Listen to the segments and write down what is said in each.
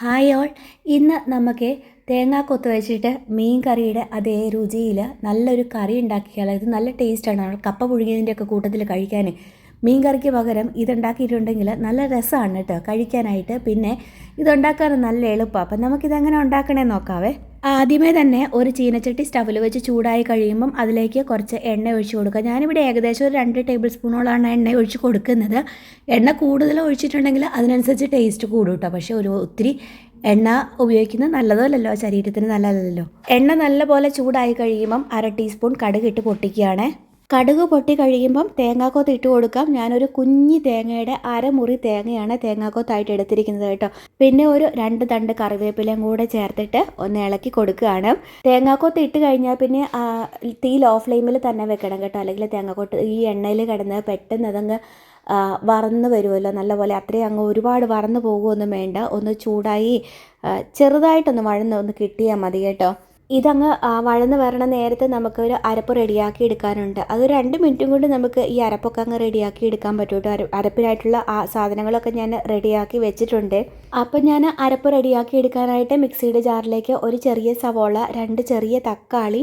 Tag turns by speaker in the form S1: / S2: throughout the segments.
S1: Hi all ഇന്ന് നമുക്ക് തേങ്ങാക്കൊത്ത് വെച്ചിട്ട് മീൻ കറിയുടെ അതേ രുചിയിൽ നല്ലൊരു കറി ഉണ്ടാക്കിയാൽ ഇത് നല്ല ടേസ്റ്റാണ്. കപ്പ പുഴുങ്ങിയതിന്റെ ഒക്കെ കൂട്ടത്തിൽ കഴിക്കാൻ മീൻ കറിക്ക് പകരം ഇതുണ്ടാക്കിയിട്ടുണ്ടെങ്കിൽ നല്ല രസമാണ് കേട്ടോ കഴിക്കാനായിട്ട്. പിന്നെ ഇതുണ്ടാക്കാൻ നല്ല എളുപ്പമാണ് അപ്പം നമുക്കിതെങ്ങനെ ഉണ്ടാക്കണേ നോക്കാവേ. ആദ്യമേ തന്നെ ഒരു ചീനച്ചട്ടി സ്റ്റവിൽ വെച്ച് ചൂടായി കഴിയുമ്പം അതിലേക്ക് കുറച്ച് എണ്ണ ഒഴിച്ചു കൊടുക്കുക. ഞാനിവിടെ ഏകദേശം ഒരു രണ്ട് ടേബിൾ സ്പൂണോളാണ് എണ്ണ ഒഴിച്ച് കൊടുക്കുന്നത്. എണ്ണ കൂടുതൽ ഒഴിച്ചിട്ടുണ്ടെങ്കിൽ അതിനനുസരിച്ച് ടേസ്റ്റ് കൂടും കേട്ടോ. പക്ഷേ ഒരു ഒത്തിരി എണ്ണ ഉപയോഗിക്കുന്നത് നല്ലതല്ലല്ലോ. ശരീരത്തിന് നല്ലതല്ലല്ലോ. എണ്ണ നല്ലപോലെ ചൂടായി കഴിയുമ്പം അര ടീസ്പൂൺ കടുക് ഇട്ട് പൊട്ടിക്കുകയാണേ. കടുക് പൊട്ടി കഴിയുമ്പം തേങ്ങാക്കോത്ത് ഇട്ട് കൊടുക്കാം. ഞാനൊരു കുഞ്ഞി തേങ്ങയുടെ അരമുറി തേങ്ങയാണ് തേങ്ങാക്കോത്തായിട്ട് എടുത്തിരിക്കുന്നത് കേട്ടോ. പിന്നെ ഒരു രണ്ട് തണ്ട് കറിവേപ്പിലയും കൂടെ ചേർത്തിട്ട് ഒന്ന് ഇളക്കി കൊടുക്കുകയാണ്. തേങ്ങാക്കോത്ത് ഇട്ട് കഴിഞ്ഞാൽ പിന്നെ തീ ലോ ഫ്ലെയിമിൽ തന്നെ വെക്കണം കേട്ടോ. അല്ലെങ്കിൽ തേങ്ങാക്കോത്ത് ഈ എണ്ണയിൽ കിടന്ന് പെട്ടെന്ന് അതങ്ങ് വറന്ന് വരുമല്ലോ. നല്ലപോലെ അത്രയും അങ്ങ് ഒരുപാട് വറന്ന് പോകുമൊന്നും വേണ്ട. ഒന്ന് ചൂടായി ചെറുതായിട്ടൊന്ന് വഴന്ന് ഒന്ന് കിട്ടിയാൽ മതി കേട്ടോ. ഇതങ്ങ് വഴന്ന് വരണ നേരത്തെ നമുക്കൊരു അരപ്പ് റെഡിയാക്കി എടുക്കാനുണ്ട്. അത് രണ്ട് മിനിറ്റും കൊണ്ട് നമുക്ക് ഈ അരപ്പൊക്കെ അങ്ങ് റെഡിയാക്കി എടുക്കാൻ പറ്റും കേട്ടോ അരപ്പിനായിട്ടുള്ള ആ സാധനങ്ങളൊക്കെ ഞാൻ റെഡിയാക്കി വെച്ചിട്ടുണ്ട്. അപ്പം ഞാൻ അരപ്പ് റെഡിയാക്കി എടുക്കാനായിട്ട് മിക്സിയുടെ ജാറിലേക്ക് ഒരു ചെറിയ സവോള രണ്ട് ചെറിയ തക്കാളി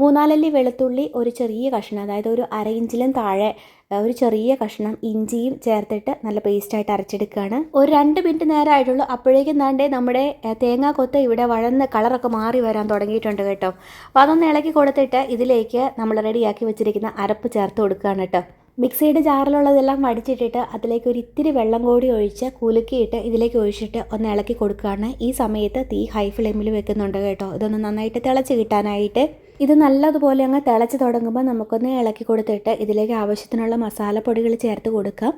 S1: മൂന്നാലല്ലി വെളുത്തുള്ളി ഒരു ചെറിയ കഷ്ണം അതായത് ഒരു അര ഇഞ്ചിലും താഴെ ഒരു ചെറിയ കഷ്ണം ഇഞ്ചിയും ചേർത്തിട്ട് നല്ല പേസ്റ്റായിട്ട് അരച്ചെടുക്കുകയാണ്. ഒരു രണ്ട് മിനിറ്റ് നേരമായിട്ടുള്ളൂ അപ്പോഴേക്കും താണ്ടേ നമ്മുടെ തേങ്ങാ കൊത്ത് ഇവിടെ വഴന്ന് കളറൊക്കെ മാറി വരാൻ തുടങ്ങിയിട്ടുണ്ട് കേട്ടോ. അപ്പോൾ അതൊന്ന് ഇളക്കി കൊടുത്തിട്ട് ഇതിലേക്ക് നമ്മൾ റെഡിയാക്കി വെച്ചിരിക്കുന്ന അരപ്പ് ചേർത്ത് കൊടുക്കുകയാണ് കേട്ടോ. മിക്സിയുടെ ജാറിലുള്ളതെല്ലാം വടിച്ചിട്ടിട്ട് അതിലേക്ക് ഒരു ഇത്തിരി വെള്ളം കൂടി ഒഴിച്ച് കുലുക്കിയിട്ട് ഇതിലേക്ക് ഒഴിച്ചിട്ട് ഒന്ന് ഇളക്കി കൊടുക്കുകയാണ്. ഈ സമയത്ത് തീ ഹൈ ഫ്ലെയിമിൽ വെക്കുന്നുണ്ട് കേട്ടോ. ഇതൊന്ന് നന്നായിട്ട് തിളച്ച് കിട്ടാനായിട്ട് ഇത് നല്ലതുപോലെ അങ്ങ് തിളച്ച് തുടങ്ങുമ്പോൾ നമുക്കൊന്ന് ഇളക്കി കൊടുത്തിട്ട് ഇതിലേക്ക് ആവശ്യത്തിനുള്ള മസാലപ്പൊടികൾ ചേർത്ത് കൊടുക്കാം.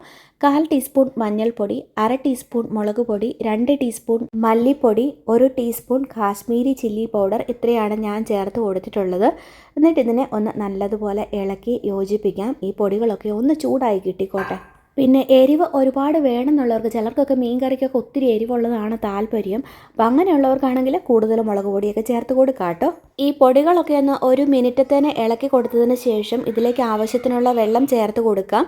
S1: കാൽ ടീസ്പൂൺ മഞ്ഞൾപ്പൊടി അര ടീസ്പൂൺ മുളക് പൊടി രണ്ട് ടീസ്പൂൺ മല്ലിപ്പൊടി ഒരു ടീസ്പൂൺ കാശ്മീരി ചില്ലി പൗഡർ ഇത്രയാണ് ഞാൻ ചേർത്ത് കൊടുത്തിട്ടുള്ളത്. എന്നിട്ട് ഇതിനെ ഒന്ന് നല്ലതുപോലെ ഇളക്കി യോജിപ്പിക്കാം. ഈ പൊടികളൊക്കെ ഒന്ന് ചൂടായി കിട്ടിക്കോട്ടെ. പിന്നെ എരിവ് ഒരുപാട് വേണമെന്നുള്ളവർക്ക് ചിലർക്കൊക്കെ മീൻ കറിക്കൊക്കെ ഒത്തിരി എരിവുള്ളതാണ് താല്പര്യം. അപ്പം അങ്ങനെയുള്ളവർക്കാണെങ്കിൽ കൂടുതൽ മുളക് പൊടിയൊക്കെ ചേർത്ത് കൊടുക്കാം കേട്ടോ. ഈ പൊടികളൊക്കെ ഒന്ന് ഒരു മിനിറ്റ് തന്നെ ഇളക്കി കൊടുത്തതിന് ശേഷം ഇതിലേക്ക് ആവശ്യത്തിനുള്ള വെള്ളം ചേർത്ത് കൊടുക്കാം.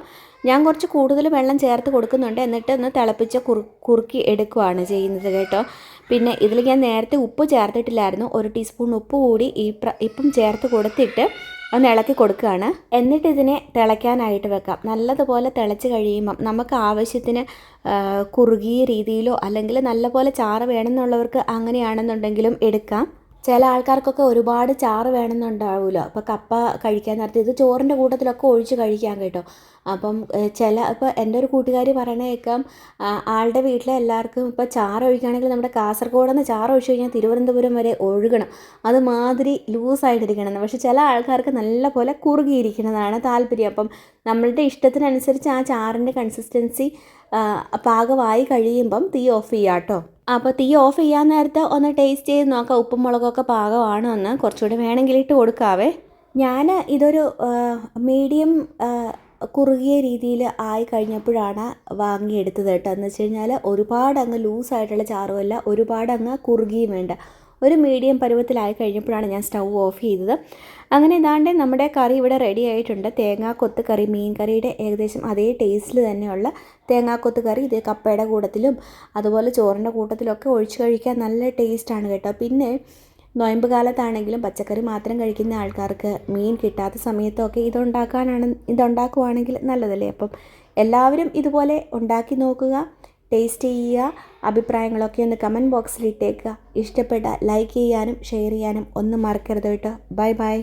S1: ഞാൻ കുറച്ച് കൂടുതൽ വെള്ളം ചേർത്ത് കൊടുക്കുന്നുണ്ട്. എന്നിട്ട് ഒന്ന് തിളപ്പിച്ച് കുറു കുറുക്കി എടുക്കുകയാണ് ചെയ്യുന്നത് കേട്ടോ. പിന്നെ ഇതിൽ ഞാൻ നേരത്തെ ഉപ്പ് ചേർത്തിട്ടില്ലായിരുന്നു. ഒരു ടീസ്പൂൺ ഉപ്പ് കൂടി ഈ ഇപ്പം ചേർത്ത് കൊടുത്തിട്ട് ഒന്ന് ഇളക്കി കൊടുക്കുകയാണ്. എന്നിട്ട് ഇതിനെ തിളയ്ക്കാനായിട്ട് വെക്കാം. നല്ലതുപോലെ തിളച്ച് കഴിയുമ്പം നമുക്ക് ആവശ്യത്തിന് കുറുകിയ രീതിയിലോ അല്ലെങ്കിൽ നല്ലപോലെ ചാറ് വേണമെന്നുള്ളവർക്ക് അങ്ങനെയാണെന്നുണ്ടെങ്കിലും എടുക്കാം. ചില ആൾക്കാർക്കൊക്കെ ഒരുപാട് ചാറ് വേണമെന്നുണ്ടാവില്ല അപ്പോൾ കപ്പ കഴിക്കാൻ നേരത്തെ ഇത് ചോറിന്റെ കൂട്ടത്തിലൊക്കെ ഒഴിച്ച് കഴിക്കാൻ കേട്ടോ. അപ്പം ചില ഇപ്പോൾ എന്റെ ഒരു കൂട്ടുകാരി പറയണ കേൾക്കാം ആളുടെ വീട്ടിലെ എല്ലാവർക്കും ഇപ്പോൾ ചാറ് ഒഴിക്കുകയാണെങ്കിൽ നമ്മുടെ കാസർഗോഡ് നിന്ന് ചാറ് ഒഴിച്ച് കഴിഞ്ഞാൽ തിരുവനന്തപുരം വരെ ഒഴുകണം. അതുമാതിരി ലൂസായിട്ടിരിക്കണം പക്ഷെ ചില ആൾക്കാർക്ക് നല്ല പോലെ കുറുകിയിരിക്കുന്നതാണ് താല്പര്യം. അപ്പം നമ്മളുടെ ഇഷ്ടത്തിനനുസരിച്ച് ആ ചാറിന്റെ കൺസിസ്റ്റൻസി പാകമായി കഴിയുമ്പം തീ ഓഫ് ചെയ്യാം കേട്ടോ. അപ്പോൾ തീ ഓഫ് ചെയ്യാൻ നേരത്തെ ഒന്ന് ടേസ്റ്റ് ചെയ്ത് നോക്കാം. ഉപ്പും മുളകൊക്കെ പാകമാണോ എന്ന് കുറച്ചുകൂടി വേണമെങ്കിൽ ഇട്ട് കൊടുക്കാവേ. ഞാൻ ഇതൊരു മീഡിയം കുറുകിയ രീതിയിൽ ആയി കഴിഞ്ഞപ്പോഴാണ് വാങ്ങിയെടുത്തത് കേട്ടോ. എന്ന് വെച്ച് കഴിഞ്ഞാൽ ഒരുപാട് അങ്ങ് ലൂസായിട്ടുള്ള ചാറുമല്ല ഒരുപാട് അങ്ങ് കുറുകിയും വേണ്ട. ഒരു മീഡിയം പരുവത്തിലായി കഴിഞ്ഞപ്പോഴാണ് ഞാൻ സ്റ്റൗ ഓഫ് ചെയ്തത്. അങ്ങനെ ഇതാണ്ട് നമ്മുടെ കറി ഇവിടെ റെഡി ആയിട്ടുണ്ട്. തേങ്ങാക്കൊത്ത് കറി മീൻ കറിയുടെ ഏകദേശം അതേ ടേസ്റ്റിൽ തന്നെയുള്ള തേങ്ങാക്കൊത്ത് കറി. ഇത് കപ്പയുടെ കൂട്ടത്തിലും അതുപോലെ ചോറിന്റെ കൂട്ടത്തിലൊക്കെ ഒഴിച്ചു കഴിക്കാൻ നല്ല ടേസ്റ്റാണ് കേട്ടോ. പിന്നെ നോയമ്പ് കാലത്താണെങ്കിലും പച്ചക്കറി മാത്രം കഴിക്കുന്ന ആൾക്കാർക്ക് മീൻ കിട്ടാത്ത സമയത്തൊക്കെ ഇതുണ്ടാക്കാനാണ് ഇതുണ്ടാക്കുവാണെങ്കിൽ നല്ലതല്ലേ? അപ്പം എല്ലാവരും ഇതുപോലെ ഉണ്ടാക്കി നോക്കുക. ടേസ്റ്റ് ചെയ്യുക അഭിപ്രായങ്ങളൊക്കെ ഒന്ന് കമന്റ് ബോക്സിൽ ഇട്ടേക്കുക. ഇഷ്ടപ്പെട്ട ലൈക്ക് ചെയ്യാനും ഷെയർ ചെയ്യാനും ഒന്നും മറക്കരുത് കേട്ടോ. Bye bye